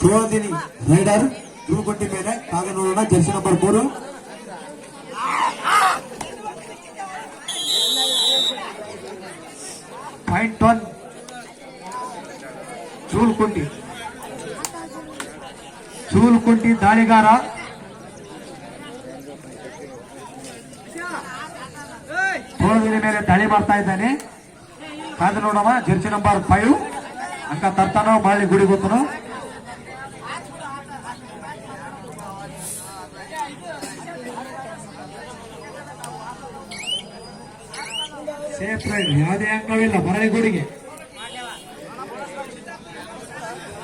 ಚೋಳದಿನಿ rider ತುಳುಕೊಟ್ಟಿ ಮೇಲೆ ಕಾಗ ನೋಡೋಣ ಜರ್ಸಿ ನಂಬರ್ ಮೂರು ಪಾಯಿಂಟ್ ಒನ್ ಚೂಲ್ಕುಂಟಿ ಚೂಲ್ಕುಂಟಿ ದಾಳಿಗಾರ ತೋಳದಿನ ಮೇಲೆ ದಾಳಿ ಮಾಡ್ತಾ ಇದ್ದಾನೆ ಕಾದು ನೋಡಮ್ಮ ಜರ್ಸಿ ನಂಬರ್ ಫೈವ್ ಅಂಕ ತರ್ತಾನೋ, ಬಾಳಿ ಗುಡಿ ಗೊತ್ತನು? ಸೇಫ್ ರೈಡ್ ಯಾವುದೇ ಅಂಕವಿಲ್ಲ ಮರಳಿ ಗುಡಿಗೆ.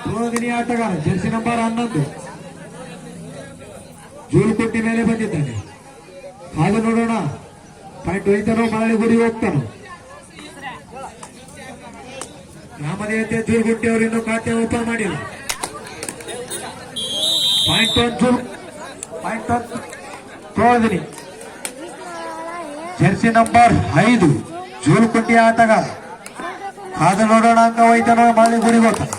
ತೋಳದಿನಿ ಆಟಗಾರ, ಜರ್ಸಿ ನಂಬರ್ ಹನ್ನೊಂದು. ಜೂಲುಕೊಟ್ಟಿ ಮೇಲೆ ಬಂದಿದ್ದಾನೆ. ಹಾಗೆ ನೋಡೋಣ. ಪಾಯಿಂಟ್ ಒಯ್ತಾನೋ ಮರಳಿ ಗುಡಿ ಹೋಗ್ತಾನೋ? ಗ್ರಾಮದೇವತೆ ಜೂಲ್ಗುಟ್ಟಿ ಅವರು ಇನ್ನೂ ಖಾತೆ ಓಪನ್ ಮಾಡಿಲ್ಲ. ಪಾಯಿಂಟ್ ಜೂಲ್ ಪಾಯಿಂಟ್ ಒನ್ ತೋಳದಿನಿ ಜೆರ್ಸಿ ನಂಬರ್ ಐದು, ಜೂಲ್ಕುಂಟಿ ಆಟಗಾರ. ಕಾದು ನೋಡೋಣ ಅಂಕ ವೈದ್ಯನ ಮಾಡಿ ಗುಡಿ ಹೋಗ್ತಾನೆ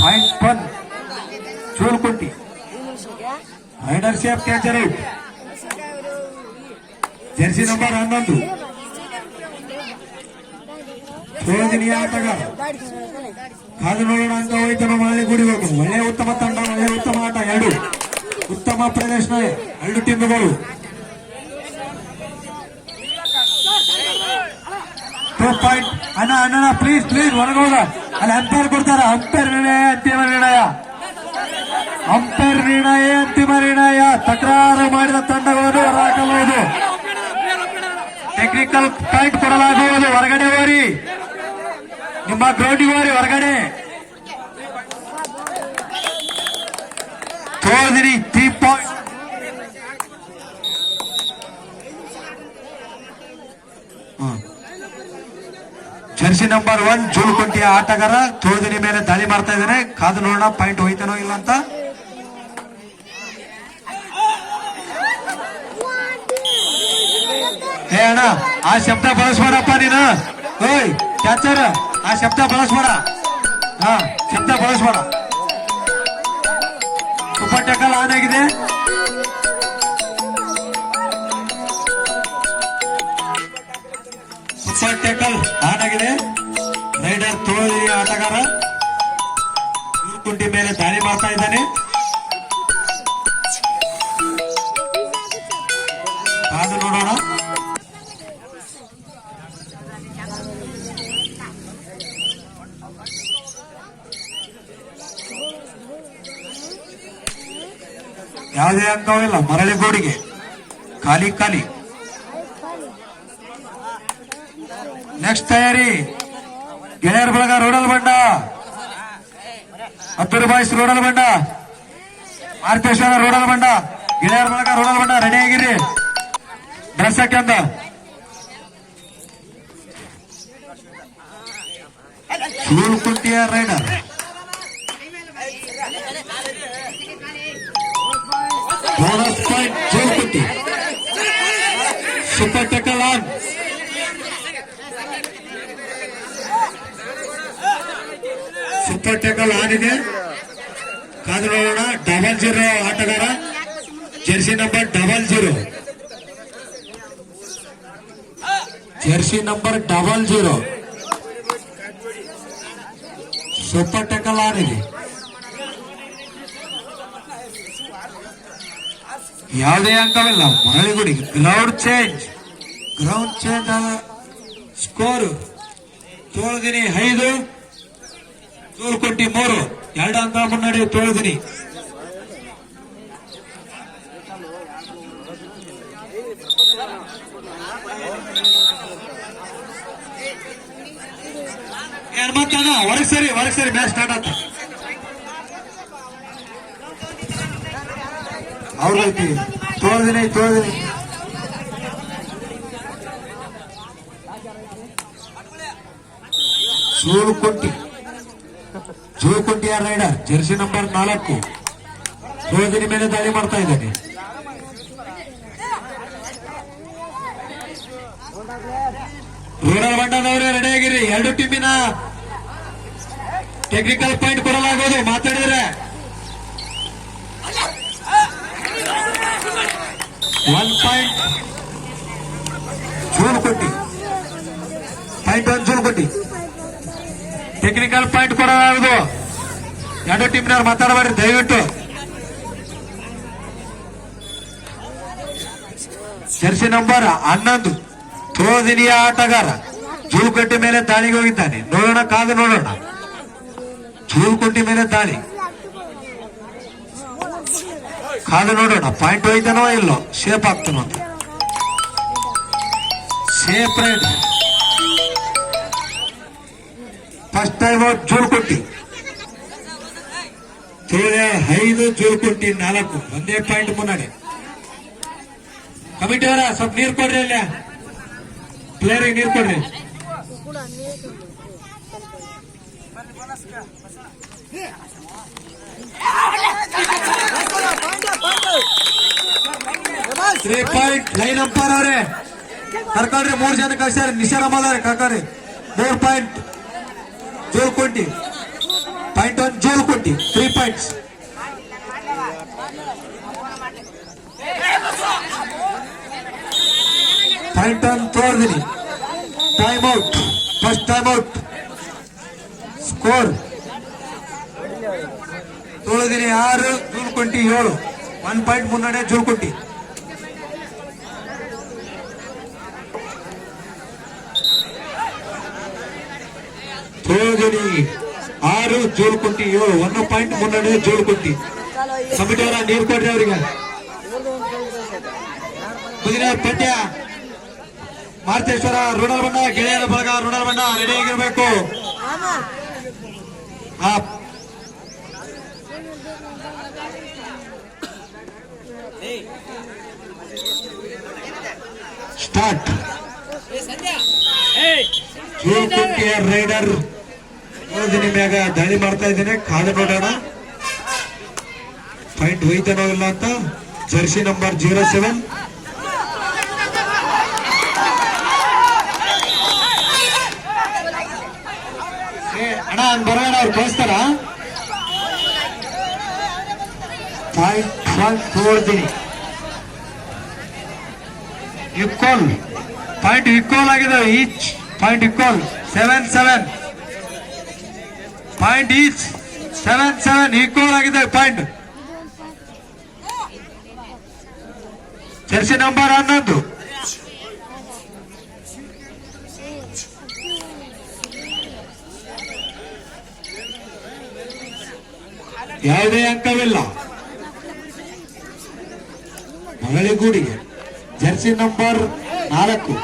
point one ಜೂಲ್ಕುಂಟಿ. Raider safe catcher out jersey number ಹನ್ನೊಂದು. ಸೋಜಿನಿ ಆಟಗಾರ. ಕಾದು ನೋಡೋಣ ಅಂತ ಹೋಯ್ತಾನ ಮರಳಿ ಗುಡಿ ಹೋಗೋದು ಒಳ್ಳೆ ಉತ್ತಮ ತಂಡ, ಒಳ್ಳೆ ಉತ್ತಮ ಆಟ, ಎರಡು. ಉತ್ತಮ ಪ್ರದರ್ಶನ, ಎರಡು ಟೀಮ್ಗಳು. ಟೂ ಪಾಯಿಂಟ್ ಅಣ್ಣ ಅಣ್ಣ ಪ್ಲೀಸ್ ಪ್ಲೀಸ್ ಹೊರಗೋಗ ಅಲ್ಲಿ ಅಂಪೈರ್ ಕೊಡ್ತಾರ. ಅಂಪೈರ್ ನಿರ್ಣಯ, ಅಂತಿಮ ನಿರ್ಣಯ. ಅಂಪೈರ್ ನಿರ್ಣಯ, ಅಂತಿಮ ನಿರ್ಣಯ. ತಕರಾರು ಮಾಡಿದ ತಂಡಗಳನ್ನು ಹೊರಹಾಕಬಹುದು ಟೆಕ್ನಿಕಲ್ ಪಾಯಿಂಟ್ ಕೊಡಲಾಗುವುದು ಹೊರಗಡೆ ಹೋರಿ. ನಿಮ್ಮ ಗ್ರೌಂಡಿಗೆ ಹೋರಿ ಹೊರಗಡೆ. ತೋರಿದಿರಿ three point jersey number one ಜೂಲ್ಕುಂಟಿಯ ಆಟಗಾರ ತೋದಿನಿ ಮೇಲೆ ದಾಳಿ ಮಾಡ್ತಾ ಇದ್ದಾನೆ ಕಾದು ನೋಡೋಣ ಪಾಯಿಂಟ್ ಹೋಯ್ತಾನೋ ಇಲ್ಲ ಅಂತ. ಏ ಅಣ್ಣ, ಆ ಶಬ್ದ ಬಳಸ್ಬೇಡಪ್ಪ ನೀನ. ಓಯ್ ಕ್ಯಾಚರ್ ಆ ಶಬ್ದ ಬಳಸ್ಬೇಡ. ಹಾ, ಶಬ್ದ ಬಳಸ್ಬೇಡ. ಸೂಪರ್ ಟೆಕಲ್ ಆನ್ ಆಗಿದೆ. ಸೂಪರ್ ಟೆಕಲ್ ಆನ್ ಆಗಿದೆ. ರೈಡರ್ ತೋಳಿ ಆಟಗಾರ. ಕುಂಟಿ ಮೇಲೆ ದಾಳಿ ಮಾಡ್ತಾ ಇದ್ದಾನೆ. ಯಾವುದೇ ಆಗ್ತಾವಿಲ್ಲ ಮರಳಿ ಗೋಡಿಗೆ. ಖಾಲಿ ಖಾಲಿ. ನೆಕ್ಸ್ಟ್ ತಯಾರಿ. ಗೆಳೆಯರ ಬಳಗ, ರೋಡಲ್ ಬಂಡ. ಹತ್ತೂರು ಬಾಯ್ಸ್, ರೋಡಲ್ ಬಂಡ. ಮಾರ್ಕೇಶ್ವರ ರೋಡಲ್ ಬಂಡ. ಗೆಳೆಯರ ಬಳಗ, ರೋಡಲ್ ಬಂಡ. ರೆಡಿ ಆಗಿರಿ. ಡ್ರೆಸ್ ಹಾಕ್ಯಂದ ಕುಂಟಿಯ raider. Bonus point ಜೋಲ್ಕುಂಟಿ super tackle on super tackle on ಇದೆ ಕಾದು ನೋಡೋಣ ಡಬಲ್ ಜೀರೋ ಆಟಗಾರ jersey number double zero jersey number double zero super tackle on ಯಾವುದೇ ಅಂಕವಿಲ್ಲ. ಮರಳಿಗುಡಿ ground change ground change score ತೋಳದಿನಿ ಐದು ತೋಳ್ಕೊಂಡಿ ಮೂರು. ಎರಡು ಅಂಕ ಮುನ್ನಡೆ ತೋಳದಿನಿ. ಯಾರು ಮತ್ತಾನ ಹೊರಗೆ ಸರಿ ಹೊರಗೆ ಸರಿ ಮ್ಯಾಚ್ ಸ್ಟಾರ್ಟ್ ಆತ. ಅವ್ರದೈತಿ ತೋರ್ದಿನಿ ತೋರ್ದಿನಿ ಸೂರುಕೊಂಟಿ ಜೋಕೊಂಟಿ ಯಾರ ರೈಡರ್ ಜೆರ್ಸಿ ನಂಬರ್ ನಾಲ್ಕು. ಸೂರಜಿನ ಮೇಲೆ ದಾಳಿ ಮಾಡ್ತಾ ಇದ್ದಾನೆ. ರೂರಲ್ ರೆಡಿ ರೆಡಿಯಾಗಿರಿ ಎರಡು ಟೀಮಿನ ಟೆಕ್ನಿಕಲ್ ಪಾಯಿಂಟ್ ಕೊಡಲಾಗೋದು ಮಾತಾಡಿದ್ರೆ ಒನ್ ಪಾಯಿಂಟ್ ಜೂನ್ ಕೊಟ್ಟಿ ಪಾಯಿಂಟ್ ಒನ್ ಜೂನ್ ಕೊಟ್ಟಿ ಟೆಕ್ನಿಕಲ್ ಪಾಯಿಂಟ್ ಕೊಡಲಾಗುವುದು ಎರಡು ಟೀಮ್ನವ್ರು ಮಾತಾಡಬೇಡ್ರಿ ದಯವಿಟ್ಟು ಜರ್ಸಿ ನಂಬರ್ ಹನ್ನೊಂದು ಥೋದಿನಿಯ ಆಟಗಾರ ಜೂಲ್ಕಟ್ಟಿ ಮೇಲೆ ದಾಳಿಗೆ ಹೋಗಿದ್ದಾನೆ ನೋಡೋಣ ಕಾದು ನೋಡೋಣ ಜೂಲ್ಕುಂಟಿ ಮೇಲೆ ದಾಳಿ ಕಾದು ನೋಡೋಣ ಪಾಯಿಂಟ್ ಹೋಯ್ತಾನೋ ಇಲ್ಲೋ ಶೇಪ್ ಆಗ್ತಾನೋ ಅಂತ. ಶೇಪ್ ರೈಟ್ ಫಸ್ಟ್ ಟೈಮ್ ಜೂಲ್ಕುಂಟಿ ತೇಳೆ ಐದು ಜೂಲ್ಕುಂಟಿ ನಾಲ್ಕು. ಒಂದೇ ಪಾಯಿಂಟ್ ಮುನ್ನಡೆ. ಕಮಿಟಿ ಅವರ, ಸ್ವಲ್ಪ ನೀರು ಕೊಡ್ರಿ ಅಲ್ಲ. ಪ್ಲೇಯರಿಗೆ ನೀರು ಕೊಡ್ರಿ. ತ್ರೀ ಪಾಯಿಂಟ್ ಲೈನ್ ಅಂಪೈರ್ ಅವರೇ. ಕರ್ಕೊಂಡ್ರಿ, ಮೂರ್ ಜನ ಕಳ್ಸ್ಯಾರ ನಿಶಾನ್ ಅಹಮದ್ ಅವ್ರೆ ಕರ್ಕೊಳ್ರಿ ಮೂರ್ ಪಾಯಿಂಟ್ ಜೋಲ್ ಕೊಟ್ಟಿ ಪಾಯಿಂಟ್ ಒನ್ ಜೋಲ್ ಕೊಟ್ಟಿ three points point one ತೋರ್ದಿನಿ. Time out first time out score ತೋಳದಿನಿ ಆರು ಜೂಲ್ಕುಂಟಿ ಏಳು. ಒನ್ ಪಾಯಿಂಟ್ ಮುನ್ನಡೆ ಜೂಲ್ಕೊಂಟಿ ತೋಳದಿನಿ ಆರು ಜೋಲ್ಕೊಂಟಿ ಏಳು ಒಂದು ಪಾಯಿಂಟ್ ಮುನ್ನಡೆ ಜೋಲ್ಕೊಂಟಿ ಕಮಿಟಿ ಅವರ ನೀರು ಕೊಡ್ರಿ ಅವರಿಗೆ ಮುಂದಿನ ಪಠ್ಯ ಮಾರ್ತೇಶ್ವರ ಋಣಲ್ ಬಣ್ಣ ಗೆಳೆಯರ ಬಳಗ ಋಣಲ್ ಬಣ್ಣ ರೆಡಿ ಆಗಿರ್ಬೇಕು ಆ ಸ್ಟಾರ್ಟ್ ಜೋಲ್ಕುಂಟಿಯ ರೈಡರ್ ದಿನ ಮ್ಯಾಗ ದಾಳಿ ಮಾಡ್ತಾ ಇದ್ದೇನೆ ಕಾದು ನೋಡೋಣ ಪಾಯಿಂಟ್ ಹೋಯ್ತಾನೋ ಇಲ್ಲ ಅಂತ ಜರ್ಸಿ ನಂಬರ್ ಜೀರೋ ಸೆವೆನ್ ಅಣ್ಣ ಬರೋಣ ಅವ್ರು ಕಳಿಸ್ತಾರ? ಪಾಯಿಂಟ್ ಒನ್ ಪಾಯಿಂಟ್ ಇಕ್ವಲ್ ಆಗಿದೆ each point equal seven seven point each seven seven equal ಆಗಿದೆ ಪಾಯಿಂಟ್ ಜರ್ಸಿ ನಂಬರ್ ಹನ್ನೊಂದು. ಯಾವುದೇ ಅಂಕವಿಲ್ಲ. ಮಗಳಿಗೂಡಿಗೆ. ಜರ್ಸಿ ನಂಬರ್ ನಾಲ್ಕು.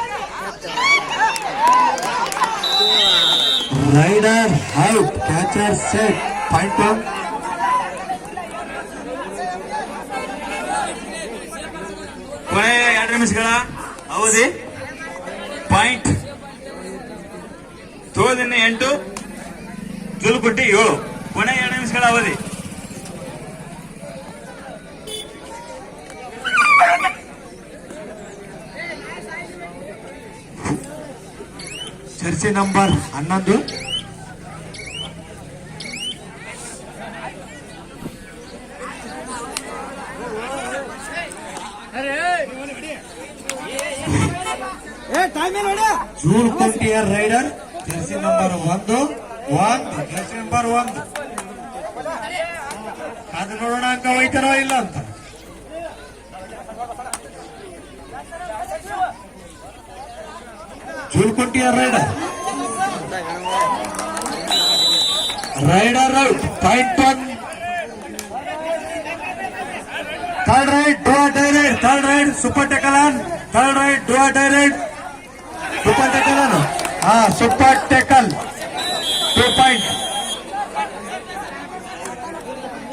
Raider out catcher set point one ಕೊನೆಯ ಎರಡು ನಿಮಿಷಗಳ ಅವಧಿ. ಪಾಯಿಂಟ್ ತೋದಿನ ಎಂಟು ಜುಲ್ಕುಟ್ಟಿ ಏಳು. ಕೊನೆಯ ಎರಡು ನಿಮಿಷಗಳ ಅವಧಿ. ಜರ್ಸಿ ನಂಬರ್ ಹನ್ನೊಂದು. ಜೂನ್ ಕುಂಟಿಯ ರೈಡರ್ ಜರ್ಸಿ ನಂಬರ್ ಒಂದು ಒಂದು ಜರ್ಸಿ ನಂಬರ್ ಒಂದು. ಅದು ನೋಡೋಣ ಅಂಕ ಹೋಯ್ತಾರೋ ಇಲ್ಲ ಅಂತ. ಜೂಲ್ಕುಂಟಿಯ raider. Raider out point one third raid do die raid third raid super tackle on third raid do die raid super tackle on ಹಾ super tackle two point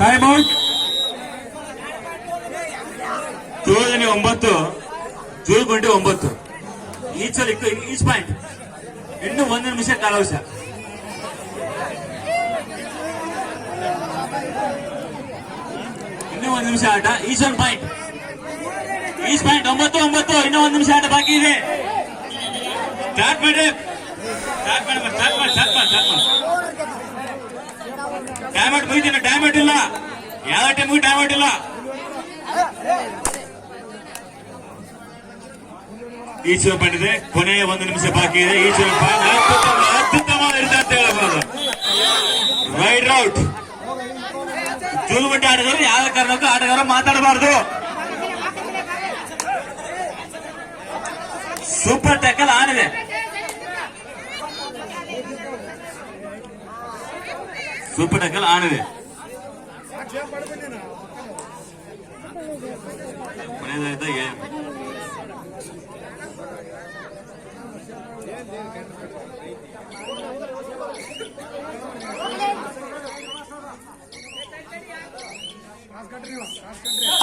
time out ತೋದಿನಿ ಒಂಬತ್ತು ಜುಲ್ಕುಂಟಿ ಒಂಬತ್ತು ಈಚಲ್ಲಿ ಈಚ್ ಪಾಯಿಂಟ್ ಇನ್ನು ಒಂದು ನಿಮಿಷ ಕಾಲಾವಕಾಶ ಇನ್ನು ಒಂದು ನಿಮಿಷ ಆಟ. ಈಸ್ ಪಾಯಿಂಟ್ ಈಸ್ ಪಾಯಿಂಟ್ ಒಂಬತ್ತು ಒಂಬತ್ತು. ಇನ್ನೂ ಒಂದು ನಿಮಿಷ ಆಟ ಬಾಕಿ ಇದೆ. ಸ್ಟಾರ್ಟ್ ಮಾಡಿ ಸ್ಟಾರ್ಟ್ ಮಾಡಿ ಸ್ಟಾರ್ಟ್ ಮಾಡಿ ಸ್ಟಾರ್ಟ್ ಮಾಡಿ. ಸ್ಟಾರ್ಟ್ ಮಾಡಿ ಡ್ಯಾಮೇಟ್ ಮುಗಿದಿನ ಡ್ಯಾಮೇಟ್ ಇಲ್ಲ. ಯಾವ ಟೈಮ್ ಡ್ಯಾಮೆಟ್ ಇಲ್ಲ. ಈಶ್ವರ ಬಂದಿದೆ ಕೊನೆಯ ಒಂದು ನಿಮಿಷ ಬಾಕಿ ಇದೆ. ಈಶ್ವರ ಅತ್ಯುತ್ತಮ ಅತ್ಯುತ್ತಮ ಇರುತ್ತೆ ಅಂತ ಹೇಳಬಹುದು. ರೈಡ್ ಔಟ್ ಜೂಲುಬಡ್ಡಿ ಆಟಗಾರರು ಯಾವ ಕಾರಣಕ್ಕೂ ಆಟಗಾರ ಮಾತಾಡಬಾರ್ದು super tackle ಆನಿದೆ super tackle ಆನಿದೆ ಕೊನೆಯದಾಯ್ತಾ Nossa, André.